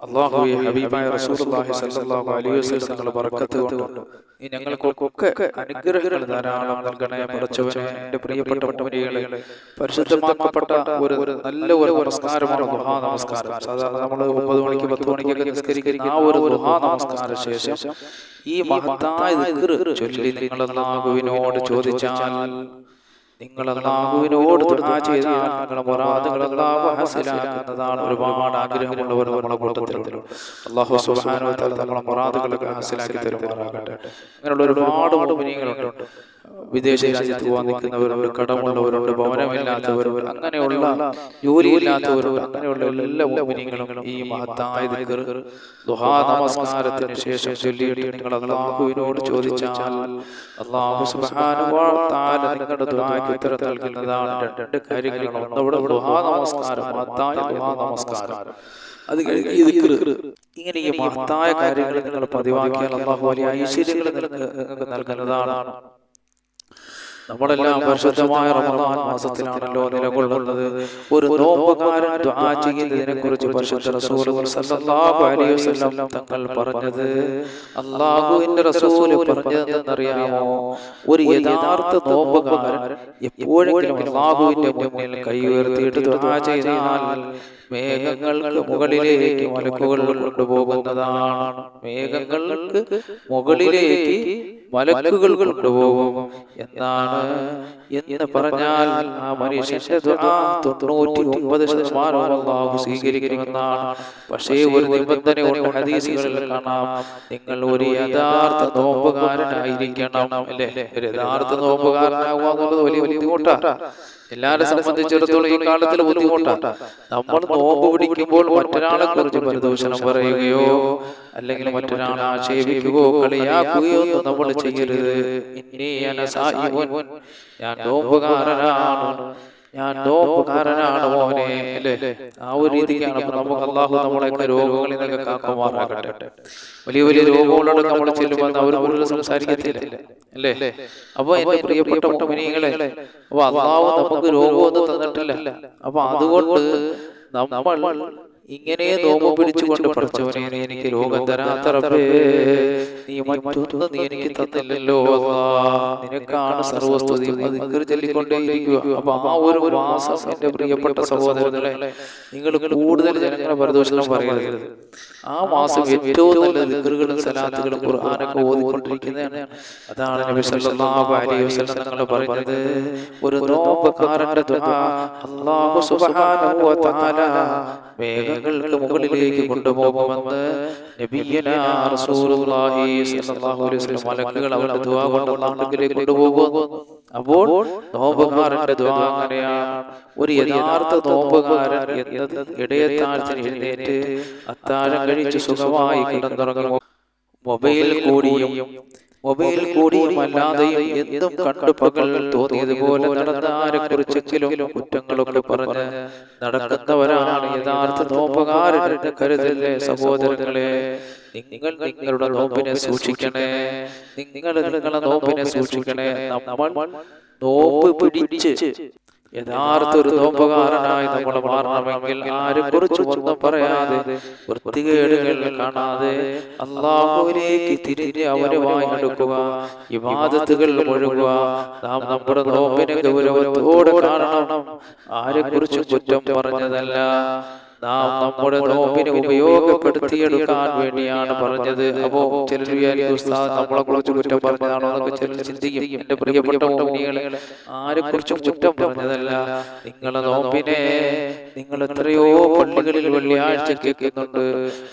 ഹബീബായ റസൂലുള്ളാഹി സ്വല്ലല്ലാഹു അലൈഹി വസല്ലം ബർക്കത്ത് ഞങ്ങൾക്കൊക്കെ അനുഗ്രഹങ്ങൾ ധാരാളം നൽകണേ പടച്ചവനെ എന്റെ പ്രിയപ്പെട്ട പരിശുദ്ധമാക്കപ്പെട്ട ഒരു നല്ല ഒരു നമസ്കാരമാണ് ദുഹാ നമസ്കാരം. സാധാരണ നമ്മൾ ഒമ്പത് മണിക്ക് പത്ത് മണിക്കൊക്കെ നിസ്കരിക്കുന്ന ആ ഒരു ദുഹാ നമസ്കാര ശേഷം ഈ മഹത്തായ ചൊല്ലി നിങ്ങൾ അല്ലാഹുവിനോട് ചോദിച്ചാൽ നിങ്ങൾ അള്ളാഹുവിനോട് ദുആ ചെയ്താൽ നിങ്ങളുടെ മുറാദുകൾ അള്ളാഹു ഹാസിലാക്കുന്നതാണ് ഒരുപാട് ആഗ്രഹമുള്ളവർ നമ്മുടെ കൂട്ടത്തിലുണ്ട്. അള്ളാഹു സുബ്ഹാനഹു വ തആല നമ്മുടെ മുറാദുകളൊക്കെ ഹാസിലാക്കി തരുമാറാകട്ടെ. അങ്ങനെയുള്ള ഒരുപാട് മുഅ്മിനീങ്ങളുണ്ട് വിദേശ രാജ്യത്ത് പോകാൻ നിൽക്കുന്നവരുണ്ട് കടമുള്ളവരുണ്ട് ഭവനമില്ലാത്തവരുണ്ട് അങ്ങനെയുള്ള ജോലിയില്ലാത്തവരുണ്ട് അങ്ങനെയുള്ള എല്ലാ മുഅ്മിനീങ്ങളും ഈ മഹത്തായ ദുഹാ നമസ്കാരത്തിന് ശേഷം ചൊല്ലിയിട്ട് നിങ്ങൾ അള്ളാഹുവിനോട് ചോദിച്ചാൽ അള്ളാഹു തആല നിങ്ങളുടെ ദുഹായ്ക്ക് ഉത്തരം നൽകുന്നതാണ് രണ്ട് കാര്യങ്ങളാണ് അവിടെ ദുഹാ നമസ്കാരം മഹത്തായ ദുഹാ നമസ്കാരം. അത് കഴിഞ്ഞ് ഇങ്ങനെ ഈ മഹത്തായ കാര്യങ്ങൾ നിങ്ങൾ പതിവാക്കിയാൽ അള്ളാഹു വലിയ ഐശ്വര്യങ്ങൾ നിങ്ങൾക്ക് നൽകുന്നതാണ്. നമ്മളെല്ലാം പരിശുദ്ധമായ റമദാൻ മാസത്തിലാണല്ലോ നിലകൊള്ളുന്നത്. ഒരു നോമ്പുകാരൻ ദുആ ചെയ്യുന്നതിനെ കുറിച്ച് പരിശുദ്ധ റസൂൽ സല്ലല്ലാഹു അലൈഹി വസല്ലം തങ്ങൾ പറഞ്ഞു അല്ലാഹുവിന്റെ റസൂൽ പറഞ്ഞതെന്നറിയാമോ? ഒരു യഥാർത്ഥ നോമ്പുകാരൻ എപ്പോഴെങ്കിലും അല്ലാഹുവിന്റെ മുന്നിൽ കൈ ഉയർത്തിയിട്ട് ദുആ ചെയ്താൽ മേഘങ്ങൾക്ക് മുകളിലേക്ക് മലക്കുകൾ കൊണ്ടുപോകുന്നതാണ്. മേഘങ്ങൾക്ക് മുകളിലേക്ക് മലക്കുകൾ കൊണ്ടുപോകും. എന്നാണ് എന്ന് പറഞ്ഞാൽ ആ മനുഷ്യന്റെ തൊണ്ണൂറ്റി ഒമ്പത് ശതമാനം അള്ളാഹു സ്വീകരിക്കുമെന്നാണ്. പക്ഷേ ഒരു നിബന്ധന ഹദീസുകളിൽ കാണാം നിങ്ങൾ ഒരു യഥാർത്ഥ നോമ്പുകാരനായിരിക്കണം അല്ലേ? ഒരു യഥാർത്ഥ നോമ്പുകാരനാകുക എന്നുള്ളത് വലിയ ബുദ്ധിമുട്ടാണ്. എല്ലാരെ സംബന്ധിച്ചിടത്തോളം ഈ കാലത്തിൽ ബുദ്ധിമുട്ടാണ്. നമ്മൾ നോമ്പ് പിടിക്കുമ്പോൾ മറ്റൊരാളെ കുറിച്ച് പരിദൂഷണം പറയുകയോ അല്ലെങ്കിൽ മറ്റൊരാളെ ആക്ഷേപിക്കുകയോ കളിയാക്കുകയോ ഒന്നും നമ്മൾ ചെയ്യരുത്. ഇനി ഞാൻ നോമ്പുകാരനാണ്. ഞാൻ നോമ്പുകാരനാണ് മോനെ അല്ലേ ആ ഒരു രീതിക്കാണ് അപ്പൊ നമുക്ക് അള്ളാഹു നമ്മളൊക്കെ രോഗങ്ങളിൽ നിന്നൊക്കെ കാക്കുമാറാകട്ടെ വലിയ വലിയ രോഗങ്ങളോട് നമ്മൾ ചെല്ലുമ്പോൾ അവർ കൂടുതൽ സംസാരിക്കത്തില്ല. അല്ലേ? അപ്പൊ എന്റെ പ്രിയപ്പെട്ട മുനികളെ അപ്പൊ അള്ളാഹു നമുക്ക് രോഗമൊന്നും തന്നിട്ടില്ല. അപ്പൊ അതുകൊണ്ട് നമ്മൾ ഇങ്ങനെ നോമ്പ് പിടിച്ചുകൊണ്ട് പഠിച്ചവനെ എനിക്ക് രോഗം തരാത്ത റബ്ബേ നീ മറ്റൊന്ന് നീ എനിക്ക് തന്നില്ലല്ലോ. നിനക്കാണ് സർവസ്തുതി ദിക്ർ ചൊല്ലിക്കൊണ്ടേയിരിക്കുക. അപ്പൊ ആ ഒരു മാസം എന്റെ പ്രിയപ്പെട്ട സഹോദരങ്ങളെ നിങ്ങൾ കൂടുതൽ ജനങ്ങളെ പരദോഷണം പറയരുത്. ആ മാസം ഏറ്റവും നല്ല ദിക്റുകളും സലാത്തുകളും ഖുർആനൊക്കെ ഓതിക്കൊണ്ടിരിക്കുന്നതാണ്. അതാണ് നബി സല്ലല്ലാഹു അലൈഹി വസല്ലം തങ്ങൾ പറഞ്ഞത് ഒരു നോമ്പുകാരന്റെ ദുആ. അല്ലാഹു സുബ്ഹാനഹു വ തആല മേഘങ്ങൾക്ക് മുകളിലേക്ക് കൊണ്ടുപോകുമെന്ന് നബിയന റസൂലുള്ളാഹി സല്ലല്ലാഹു അലൈഹി വസല്ലം മലക്കുകൾ അവരുടെ ദുആ കൊണ്ട് അല്ലാഹുവിലേക്ക് കൊണ്ടുപോകുന്നു അപ്പോൾ നോമ്പുകാരന്റെ ദുആ അങ്ങനെയാണ് ഒരു യഥാർത്ഥ നോമ്പുകാരൻ എന്നത് ഇടയത്താഴ്ച എഴുന്നേറ്റ് അത്താഴം കഴിച്ച് സുഖമായി കിടന്നുറങ്ങുമോ മൊബൈൽ കൂടിയും മൊബൈൽ കൂടിയും അല്ലാതെയും എന്തും കണ്ടു പകൽ തോന്നിയതുപോലെ നടന്ന ആരെ കുറിച്ചെങ്കിലും കുറ്റങ്ങളൊക്കെ പറഞ്ഞ് നടക്കുന്നവരാണ് യഥാർത്ഥ നോമ്പുകാരൻ കരുതല്ലേ സഹോദരങ്ങളെ? നിങ്ങൾ നിങ്ങളുടെ നോമ്പിനെ സൂക്ഷിക്കണേ. നിങ്ങൾ നിങ്ങളുടെ നോമ്പിനെ സൂക്ഷിക്കണേ. നമ്മൾ നോമ്പ് പിടിച്ച് യഥാർത്ഥ ഒരു നോമ്പുകാരനായി നമ്മൾ മാറണമെങ്കിൽ ആരും കുറിച്ച് ഒന്നും പറയാതെ വൃത്തികേടുകൾ കാണാതെ അള്ളാഹുവിലേക്ക് തിരിഞ്ഞ് അവനുമായി അടുക്കുക വിവാദത്തുകൾ ഒഴുകുക നാം നമ്മുടെ നോമ്പിനെ ഗൗരവത്തോടെ കാണണം. ആരെ കുറിച്ചും കുറ്റം പറഞ്ഞതല്ല. നാം നമ്മുടെ നോമ്പിനെ ഉപയോഗപ്പെടുത്തിയെടുക്കാൻ വേണ്ടിയാണ് പറഞ്ഞത്. അപ്പോ ചിലർ നമ്മളെ കുറിച്ച് കുറ്റം പറഞ്ഞതാണോ എന്നൊക്കെ ചിലർ ചിന്തിക്കും. എന്റെ പ്രിയപ്പെട്ട മോഹിനികളെ ആരെ കുറിച്ചും കുറ്റം പറഞ്ഞതല്ല. നിങ്ങളെ നോമ്പിനെ നിങ്ങൾ എത്രയോ പള്ളികളിൽ വെള്ളിയാഴ്ച കേൾക്കുന്നുണ്ട്.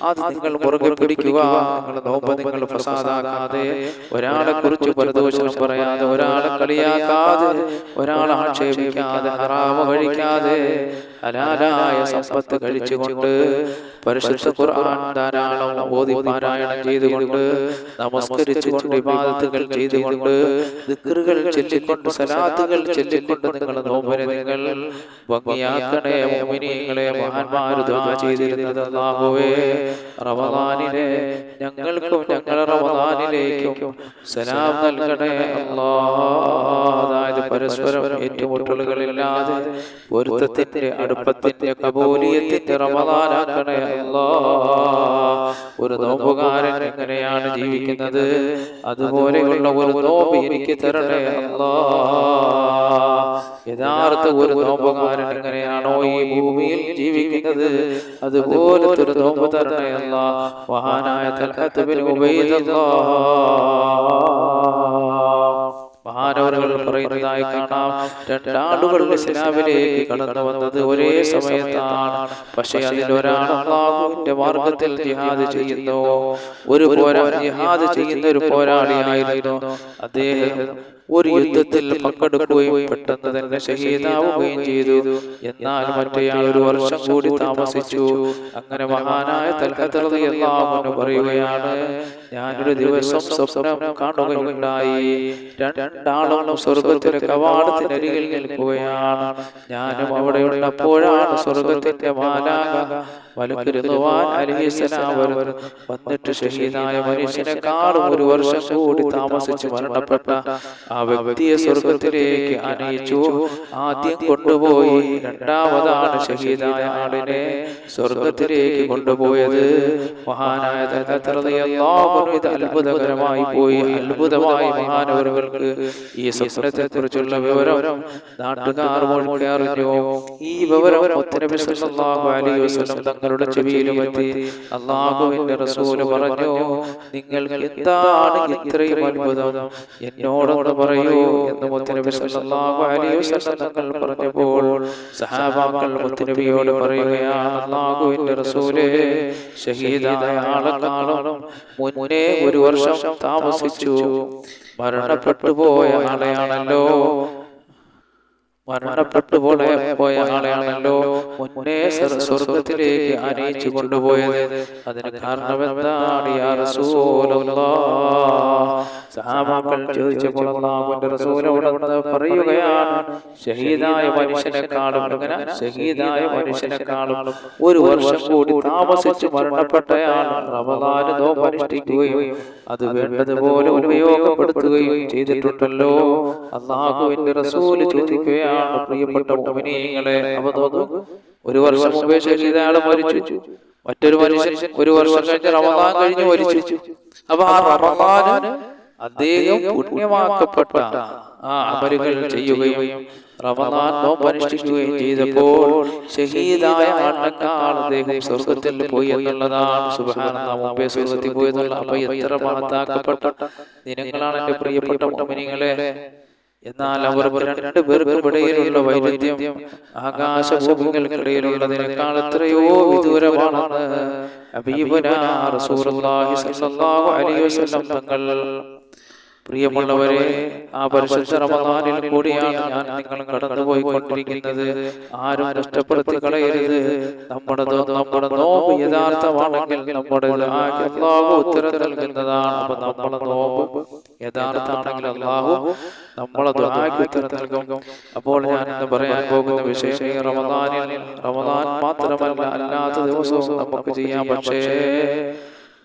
അത് നിങ്ങൾ മുറുകെ പിടിക്കുക. നിങ്ങളുടെ നോമ്പ് നിങ്ങൾ പ്രസാദാക്കാതെ ഒരാളെ കുറിച്ച് പരദോഷണം പറയാതെ ഒരാളെ കളിയാക്കാതെ ഒരാളെ ആക്ഷേപിക്കാതെ ഹറാമ കഴിക്കാതെ ഹലാലായ സമ്പത്ത് കഴിച്ചുകൊണ്ട് പരിശുദ്ധ ഖുർആൻ ധാരാളം ഓതി പാരായണം ചെയ്തുകൊണ്ട് നമസ്കരിച്ചുകൊണ്ട് വിവാദത്തുകൾ ചെയ്തുകൊണ്ട് ദിക്റുകൾ ചൊല്ലിക്കൊണ്ട് സലാത്തുകൾ ചൊല്ലിക്കൊണ്ട് നിങ്ങൾ നോമ്പിനെ നിങ്ങൾ ഭംഗിയാക്കണേ മോമിനിയങ്ങളെ മഹാന്മാർ ദുആ ചെയ്തിരുന്നത് അല്ലാഹുവേ റമദാനിലെ ഞങ്ങൾക്കും ഞങ്ങളുടെ റമദാനിലേക്കും സലാം നൽകണേ അല്ലാ അതായത് പരസ്പരം ഏറ്റുമുട്ടലുകളില്ലാതെ പൊരുത്തത്തിന്റെ അടുപ്പത്തിന്റെ കബൂലിയത്തിന്റെ റമദാനാക്കണേ അല്ലാ. ഒരു നോമ്പുകാരൻ എങ്ങനെയാണ് ജീവിക്കുന്നത്? അതുപോലെയുള്ള ഒരു നോമ്പ് എനിക്ക് തരണേ അല്ലാ. യഥാർത്ഥ ഒരു നോമ്പുകാരൻ എങ്ങനെയാണോ ഈ ഭൂമിയിൽ ജീവിക്കുന്നത്? അതുപോലത്തെ ഒരു നോമ്പ് തരണേ അല്ല. മഹാനായ തൽഹത്ത് ബിൻ മഹാനവറുകൾ പറയുന്നതായി കാണാം. രണ്ടാളുകൾ ഇസ്ലാമിലേക്ക് കടന്നു വന്നത് ഒരേ സമയത്താണ്. അതിൽ ഒരാൾ അള്ളാഹുവിന്റെ മാർഗത്തിൽ ജിഹാദ് ചെയ്യുന്നു. ഒരു പോരാ ജിഹാദ് ചെയ്യുന്ന ഒരു പോരാളിയായിരുന്നു. അദ്ദേഹം ഒരു യുദ്ധത്തിൽ പങ്കെടുക്കുകയും പെട്ടെന്ന് തന്നെ ഷഹീദാവുകയും ചെയ്തു. എന്നാൽ മറ്റേയാൾ ഒരു വർഷം കൂടി താമസിച്ചു. അങ്ങനെ മഹാനായ തൽഹത്തറിയാമെന്ന് പറയുകയാണ് ഞാനൊരു ദിവസം സ്വപ്നം കാണുകയുണ്ടായി. രണ്ടാളും സ്വർഗത്തിന്റെ കവാടത്തിനരികിൽ നിൽക്കുകയാണ്. ഞാനും അവിടെ ഉള്ളപ്പോഴാണ് സ്വർഗത്തിന്റെ മാലാക വന്നിട്ട് ഷഹീദായ ഒരു വർഷം കൂടി ആ വ്യക്തിയെ സ്വർഗത്തിലേക്ക് അനയിച്ചു. ആദ്യം കൊണ്ടുപോയി. രണ്ടാമതാണ് ഷഹീദായ ആളിനെ സ്വർഗത്തിലേക്ക് കൊണ്ടുപോയത്. മഹാനായ അത്ഭുതകരമായി പോയി. അത്ഭുതമായി മഹാനവറുകൾക്ക് ഈ സ്വപ്നത്തെ കുറിച്ചുള്ള വിവരം നാട്ടുകാർ മുഴുവൻ അറിഞ്ഞു. ഈ വിവരം സല്ലല്ലാഹു അലൈഹി ചെവിയിൽ പറ്റി അള്ളാഹുവിന്റെ റസൂൽ പറഞ്ഞു നിങ്ങൾ എന്താണ് ഇത്രയും അത്ഭുതം? എന്നോടൊന്ന് പറയൂ എന്ന് മുത്തനബി സല്ലല്ലാഹു അലൈഹി വസല്ലം പറഞ്ഞപ്പോൾ സഹാബാക്കൾ മുത്തനബിയോട് പറയുകയാണ് അള്ളാഹുവിന്റെ റസൂൽ ഷഹീദായ ആളെക്കാളും മുന്നേ ഒരു വർഷം താമസിച്ചു. മരണപ്പെട്ടു പോയ ആളെയാണല്ലോ. മരണപ്പെട്ടു പോലെ പോയ ആളെയാണല്ലോ മുന്നേ സ്വർഗ- സ്വർഗത്തിലേക്ക് അനയിച്ചു കൊണ്ടുപോയത്. അതിന് കാരണം എന്താണ് സഹാബാക്കൾ ചോദിച്ചപ്പോൾ പറയുകയാണ് ഷഹീദായ മനുഷ്യനെക്കാളും അങ്ങനെ ഷഹീദായ മനുഷ്യനെക്കാളും ഒരു വർഷം കൂടി താമസിച്ച് മരണപ്പെട്ടയാൾ റമദാന് നോമ്പ് അനുഷ്ഠിക്കുകയും അത് വേണ്ടതുപോലെ ഉപയോഗപ്പെടുത്തുകയും ചെയ്തിട്ടുണ്ടല്ലോ. അള്ളാഹുവിന്റെ റസൂൽ ചോദിക്കുകയാണ് പ്രിയപ്പെട്ട മുഅ്മിനീങ്ങളെ. അവ ഒരു വർഷം മുമ്പേ ഷഹീദാൾ മരിച്ചു. മറ്റൊരു മനുഷ്യൻ ഒരു വർഷം കഴിഞ്ഞ് റമദാൻ കഴിഞ്ഞ് മരിച്ചു. അപ്പൊ ആ റമദാന് അദ്ദേഹം പുണ്യമാക്കപ്പെട്ട ആ അമലുകൾ ചെയ്യുകയും റമദാൻ നോമ്പനുഷ്ഠിക്കുകയും ചെയ്തപ്പോൾ ഷഹീദായ ആളിനേക്കാൾ അദ്ദേഹം സ്വർഗത്തിൽ പോയി എന്നുള്ളതാണ് സുബാന മുമ്പേ സ്വർഗത്തിൽ പോയതല്ല അപ്പൊ എത്ര മഹത്താക്കപ്പെട്ട ദിനങ്ങളാണ് എന്റെ പ്രിയപ്പെട്ട മുഅ്മിനീങ്ങളെ എന്നാൽ അവർ രണ്ട് പേർക്കും ഇടയിലുള്ള വൈരുദ്ധ്യം ആകാശഭൂമികൾക്കിടയിലുള്ളതിനേക്കാൾ എത്രയോ വിദൂരമാണെന്ന് തങ്ങൾ പ്രിയമുള്ളവരെ ആ പരിശുദ്ധ റമദാനിൽ കൂടിയാണ് ഞാൻ നിങ്ങൾ കടന്നുപോയിക്കൊണ്ടിരിക്കുന്നത്. ആരും നഷ്ടപ്പെടുത്തി കളയരുത്. നമ്മുടെ നമ്മുടെ നോമ്പ് യഥാർത്ഥമാണെങ്കിൽ നമ്മുടെ അള്ളാഹു ഉത്തരം നൽകുന്നതാണ് അപ്പൊ നമ്മുടെ നോമ്പ് യഥാർത്ഥമാണെങ്കിൽ അള്ളാഹു നമ്മളെ ദുആക്ക് ഉത്തരം നൽകും അപ്പോൾ ഞാൻ ഇന്ന് പറയാൻ പോകുന്ന വിഷയം ഈ റമദാനിൽ റമദാൻ മാത്രമല്ല അല്ലാത്ത ദിവസവും നമുക്ക് ചെയ്യാം. പക്ഷേ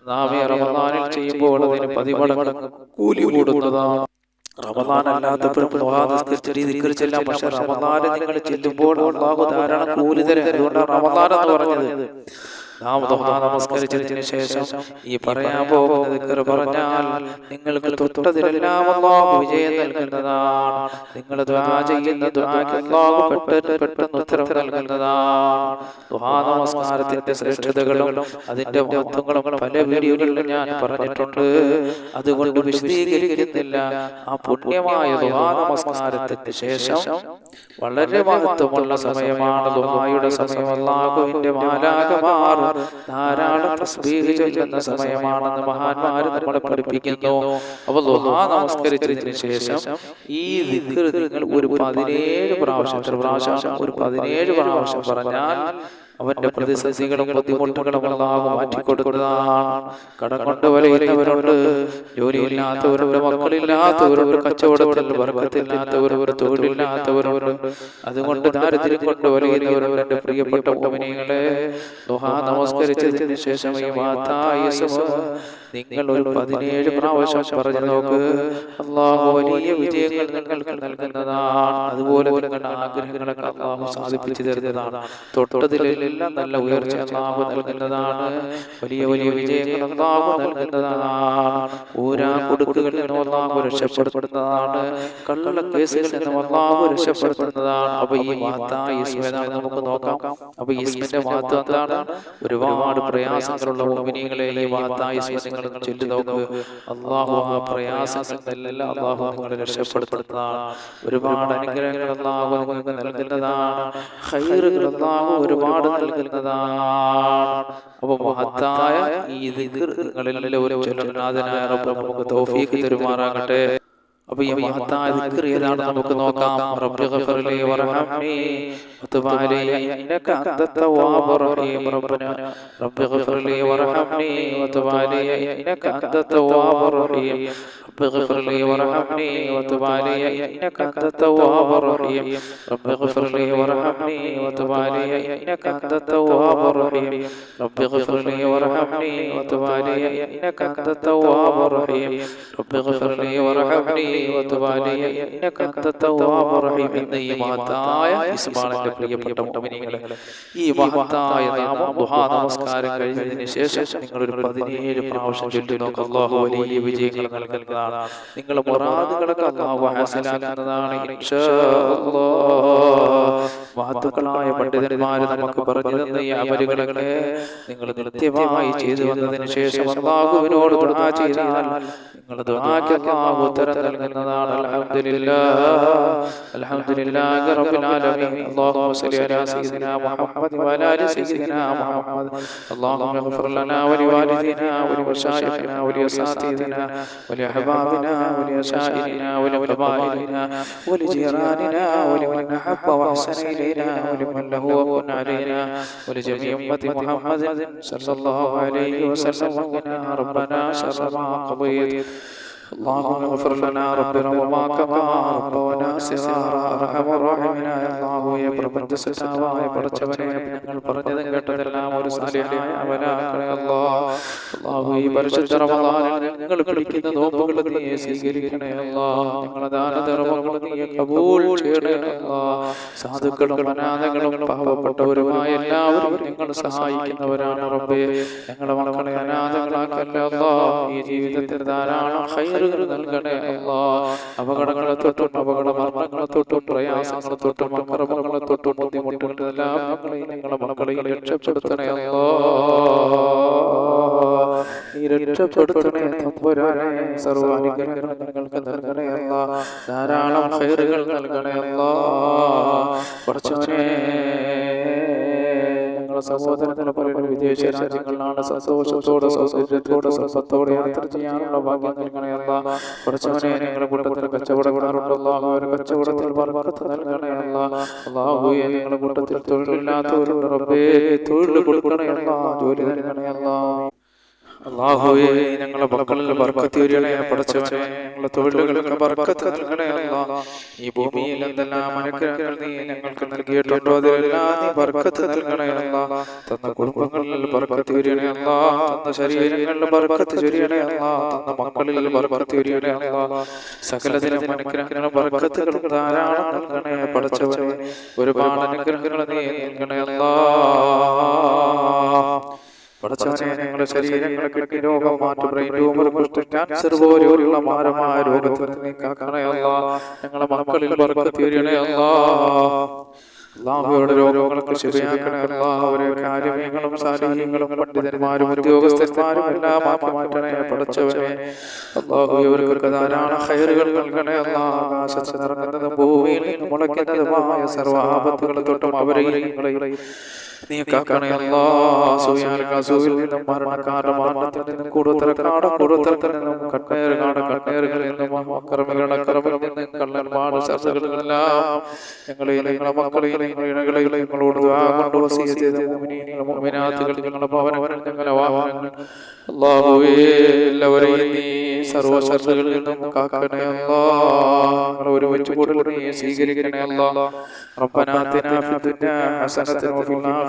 നാം ഈ റമദാനിൽ ചെയ്യുമ്പോൾ അതിന് പതിമടങ്ങ് കൂലി കൂടുന്നതാണ് റമദാൻ അല്ലാത്തപ്പോഴും രീതിക്കെല്ലാം പക്ഷെ റമദാന് നിങ്ങൾ ചെല്ലുമ്പോൾ അള്ളാഹു ധാരാളം കൂലി തരും അതുകൊണ്ടാണ് റമദാൻ എന്ന് പറഞ്ഞത്. നമസ്കരിച്ചതിന് ശേഷം ഈ പറയാൻ പോകുന്നത് പറഞ്ഞാൽ നിങ്ങൾക്ക് തൊട്ടതിലെല്ലാം അള്ളാഹു വിജയം നൽകുന്നതാണ്. നിങ്ങൾ ദുആ ചെയ്യുന്ന ദുആക്ക് അള്ളാഹു പെട്ടെന്ന് പെട്ടെന്ന് ഉത്തരം നൽകുന്നതാണ്. ദുഹാ നമസ്കാരത്തിന്റെ ശ്രേഷ്ഠതകളും അതിന്റെ മഹത്വങ്ങളും പല വീഡിയോകളിലും ഞാൻ പറഞ്ഞിട്ടുണ്ട്. അതുകൊണ്ട് വിശദീകരിക്കുന്നില്ല. ആ പുണ്യമായ ദുഹാ നമസ്കാരത്തിന് ശേഷം വളരെ മഹത്വമുള്ള സമയമാണ് ദുഹായുടെ സമയം അള്ളാഹുവിന്റെ മാലാകമാർ ധാരാളം തസ്ബീഹ് ചൊല്ലുന്ന സമയമാണെന്ന് മഹാന്മാർ നമ്മളെ പഠിപ്പിക്കുന്നു. അപ്പോൾ ദുഹാ നമസ്കരിച്ചതിന് ശേഷം ഈ നിങ്ങൾ ഒരു പതിനേഴ് പ്രാവശ്യം എത്ര പ്രാവശ്യം ഒരു പതിനേഴ് പ്രാവശ്യം പറഞ്ഞാൽ അവന്റെ പ്രതിസന്ധികളും ബുദ്ധിമുട്ടുകളും അള്ളാഹു മാറ്റിക്കൊടുക്കുന്നതാണ്. കടം കൊണ്ട് വലയുന്നവരുണ്ട് ജോലിയില്ലാത്തവരുണ്ട്. മക്കളില്ലാത്തവരുണ്ട്. കച്ചവടത്തിൽ വർഗത്തില്ലാത്തവരവർ തൊഴിലില്ലാത്തവരുണ്ട്. അതുകൊണ്ട് ദാരിദ്ര്യം കൊണ്ട് വലയുന്നവരുണ്ട് പ്രിയപ്പെട്ട ഭൂമിനികളെ ദുഹാ നമസ്കരിച്ചതിന് ശേഷം ഈ മാതായ നിങ്ങൾ ഒരു പതിനേഴ് പ്രാവശ്യം പറഞ്ഞു നോക്ക്. അള്ളാഹു വലിയ വിജയങ്ങൾ നിങ്ങൾക്ക് നൽകുന്നതാണ്. അതുപോലെ നിങ്ങളുടെ ആഗ്രഹങ്ങളൊക്കെ അള്ളാഹു സാധിപ്പിച്ചു തരുന്നതാണ്. തൊട്ടതിലെല്ലാം നല്ല ഉയർച്ച അള്ളാഹു നൽകുന്നതാണ്. വലിയ വലിയ വിജയങ്ങൾ അള്ളാഹു നൽകുന്നതാണ്. ഊരാ കൊടുക്കുകളിൽ നിന്നും അള്ളാഹു രക്ഷപ്പെടുത്തുന്നതാണ്. കള്ള കേസുകളിൽ നിന്നും അള്ളാഹു രക്ഷപ്പെടുത്തുന്നതാണ്. അപ്പൊ ഈ വാർത്ത ഈശ്വരനാണ് നമുക്ക് നോക്കാം. അപ്പൊ ഈശ്വരന്റെ വാർത്ത എന്താണ്? ഒരുപാട് പ്രയാസങ്ങളുള്ള ഭൂമിനികളെ ഈ മഹത്തായ ഈശ്വരൻ നിങ്ങൾ ചൊല്ലി നോക്കുക അള്ളാഹു ആ പ്രയാസങ്ങളെല്ലാം അള്ളാഹു നിങ്ങളെ രക്ഷപ്പെടുത്തുന്നതാണ്. ഒരുപാട് അനുഗ്രഹങ്ങൾ അള്ളാഹു നിങ്ങൾക്ക് നൽകുന്നതാണ്. ഹൈറുകൾ അള്ളാഹു ഒരുപാട് നൽകുന്നതാണ്. അപ്പോൾ മഹത്തായ ഈ ദിക്റുകളിലെ ഒരു ചൊല്ലുനാഥനായ നമുക്ക് തൗഫീഖ് തരുമാറാകട്ടെ. അപ്പൊ ഈ മഹത്തായ ദിക്ർ നമുക്ക് നോക്കാം റബ്ബി ഗ്ഫിർലി വർഹംനി വതുബ് അലൈയ ഇന്നക അന്തത്തവാബുർ റഹീം റബ്ബന റബ്ബി ഗ്ഫിർലി വർഹംനി വതുബ് അലൈയ ഇന്നക അന്തത്തവാബുർ റഹീം റബ്ബി ഗ്ഫിർലി വർഹംനി വതുബ് അലൈയ ഇന്നക അന്തത്തവാബുർ റഹീം റബ്ബി ഗ്ഫിർലി വർഹംനി വതുബ് അലൈയ ഇന്നക അന്തത്തവാബുർ റഹീം റബ്ബി ഗ്ഫിർലി വർഹംനി വതുബ് അലൈയ ഇന്നക റഹീം റബ്ബി വർഹംനി എന്ന ഈ ഈ നമസ്കാരം ശേഷം നിങ്ങൾ ഒരു 17 പ്രാവശ്യം ചൊല്ലി നോക്കുക അല്ലാഹു വലിയ വിജയങ്ങൾ നൽകുന്നതാണ്. നിങ്ങളുടെ അല്ലാഹു മഹത്തുക്കളായ പണ്ഡിതന്മാർ നമുക്ക് പറഞ്ഞു തന്ന ഈ അമലുകളൊക്കെ നിങ്ങൾ കൃത്യമായി ചെയ്തു വന്നതിന് ശേഷം അള്ളാഹുവിനോട് ചെയ്താൽ നിങ്ങൾ ദുആക്ക് ഉത്തരം നൽകും നൽകുന്നതാണ് അൽഹംദുലില്ലാഹ് അൽഹംദുലില്ലാഹി റബ്ബിൽ ആലമീൻ اللهم صل على سيدنا محمد وعلى ال سيدنا محمد اللهم اغفر لنا ولوالدينا ولمشايخنا ولاساتذتنا ولاحبابنا ولاشائرنا ولقبائلنا ولجيراننا ولمن احب واحسن الينا ولمن له وكن علينا ولجميع امه محمد صلى الله عليه وسلم وقنا ربنا شر ما قضيت اللهم اغفر لنا ربنا وما كما ربنا صغارا ارحم الراحمين الله يا പ്രപഞ്ച സൃഷ്ടാവായ പടച്ചവനെ ഞങ്ങൾ പറഞ്ഞതും കേട്ടതെല്ലാം ഒരു സാലിഹായ അവനാക്കണേ അല്ലാഹ്. അല്ലാഹു. ഈ പരിശുദ്ധ റമദാനിൽ ഞങ്ങൾ പിടിക്കുന്ന നോമ്പുകൾ നീ സ്വീകരിക്കണേ അല്ലാഹ്. ഞങ്ങളുടെ ദാനധർമ്മങ്ങൾ നീ കബൂൽ ചെയ്യണേ അല്ലാഹ്. സാധുക്കളും അനാഥകളും പാവപ്പെട്ടവരുമായ എല്ലാവരും നിങ്ങൾ സഹായിക്കുന്നവരാണ് റബ്ബേ. ഞങ്ങളുടെ മക്കളെ അനാഥകളാക്കല്ലേ അല്ലാഹ്. ഈ ജീവിതത്തിൽ ധാരാളം ഹൈറുകൾ നൽകണേ അല്ലാഹ്. അപകടങ്ങളെ തൊട്ടും അപകട മരണങ്ങളെ തൊട്ടും പ്രയാസങ്ങളെ തൊട്ടും അക്രമങ്ങളെ തൊട്ടും ബുദ്ധിമുട്ടുകളെല്ലാം ഞങ്ങളെയും ഞങ്ങളുടെ മക്കളെയും രക്ഷപ്പെടുത്തണേ രക്ഷപ്പെടുത്തണേ തമ്പുരാനെ സർവാനുഗ്രഹങ്ങൾ നിങ്ങൾക്ക് ധാരാളം ഹൈറുകൾ നൽകണേ അല്ലാഹ് കുറച്ചവനെ ഞങ്ങളുടെ സഹോദരങ്ങളെ പറയുന്ന വിദേശ രാജ്യങ്ങളിലാണ് സന്തോഷത്തോടെ സൗകര്യത്തോടെ സമ്പത്തോടെ യാത്ര ചെയ്യാനുള്ള ഭാഗ്യം നൽകണേ അല്ല. കുറച്ചവനെ ഞങ്ങളുടെ കൂട്ടത്തിൽ കച്ചവടപ്പെടാറുണ്ടല്ലോ അവർ കച്ചവടത്തിൽ വർക്കത്ത് നൽകണേ അല്ല. അള്ളാഹുയെ ഞങ്ങളുടെ കൂട്ടത്തിൽ തൊഴിലില്ലാത്തവരുണ്ട് റബ്ബേ തൊഴിൽ കൊടുക്കണേ അല്ല ജോലി നൽകണേ അല്ല. അള്ളാഹുവേ ഞങ്ങളെ മക്കളിൽ ബർക്കത്ത് വരണേ പടച്ചവനെ ഞങ്ങളെ തൊഴിലുകൾക്ക് ബർക്കത്ത് നൽകണേ അല്ലാ. ഈ ഭൂമിയിൽ എന്തെല്ലാം അനുഗ്രഹങ്ങൾ നീ ഞങ്ങൾക്ക് നൽകിയിട്ടുണ്ടോ അതിലെല്ലാം നീ ബർക്കത്ത് നൽകണേ അല്ലാ. തന്ന കുടുംബങ്ങളിൽ അല്ലാ. തന്ന ശരീരങ്ങളിൽ ബർക്കത്ത് ചൊരിയണേ അല്ലാ. തന്ന മക്കളിൽ അല്ലാ. സകലത്തിലും അനുഗ്രഹങ്ങളും ബർക്കത്തുകളും ധാരാളം നൽകണേ പടച്ചവനെ. ഒരുപാട് അനുഗ്രഹങ്ങൾ നീ നൽകണേ അല്ലാ. ഞങ്ങളുടെ ശരീരങ്ങളെ കിട്ടി രോഗം മാറ്റി ബ്രെയിൻ ട്യൂമർ കുഷ്ഠ ക്യാൻസർ പോലെയുള്ള മാരമായ രോഗത്തിൽ നീ കാക്കണേ അല്ലാ. ഞങ്ങളുടെ മക്കളിൽ ബർക്കത്ത് വരണേ അല്ലാ. അള്ളാഹുയുടെ രോഗങ്ങൾക്ക് ശിവയാക്കണേ അല്ലാഹ് അവരെ കാര്യങ്ങളും സാലിഹ്യങ്ങളും പണ്ഡിതന്മാരും ഉദ്യോഗസ്ഥന്മാരും എല്ലാം ആക്കി മാറ്റണേ പടച്ചവനെ. അള്ളാഹു ഇവർക്ക് ധാരാളം നൽകണേ അല്ലാഹ് ആകാശത്ത് നിറങ്ങുന്നതും ഭൂമിയിൽ മുളയ്ക്കുന്നതുമായ സർവ ആപത്തുകളെ തൊട്ടും അവരെയും നീ കാക്കണേ അല്ലാ സൂയാൽ കസൂവിൽ നിന്നും മരണക്കാരുടെ മരണത്തിൽ നിന്നും കൂടുതൽ കൂടുതൽ നിന്നും കണ്ണേറ് കാണ കണ്ണേറുകളിൽ നിന്നും അക്രമികളുടെ അക്രമിൽ നിന്നും കള്ളന്മാട് സർജകളിലെല്ലാം ഞങ്ങളെയും ഞങ്ങളുടെ മക്കളെയും ഞങ്ങളുടെ ഇണകളെയും ഞങ്ങളോട് കൊണ്ട് വസിയ ചെയ്ത മുമിനാത്തുകൾ ഞങ്ങളുടെ ഭവനങ്ങൾ ഞങ്ങളുടെ വാഹനങ്ങൾ അല്ലാഹുവേ എല്ലാവരെയും നീ സർവ്വ സർജകളിൽ നിന്നും കാക്കണേ അല്ലാ ഞങ്ങളെ ഒരുമിച്ച് കൂടുതൽ നീ സ്വീകരിക്കണേ അല്ലാ ربنا آتنا في الدنيا حسنة وفي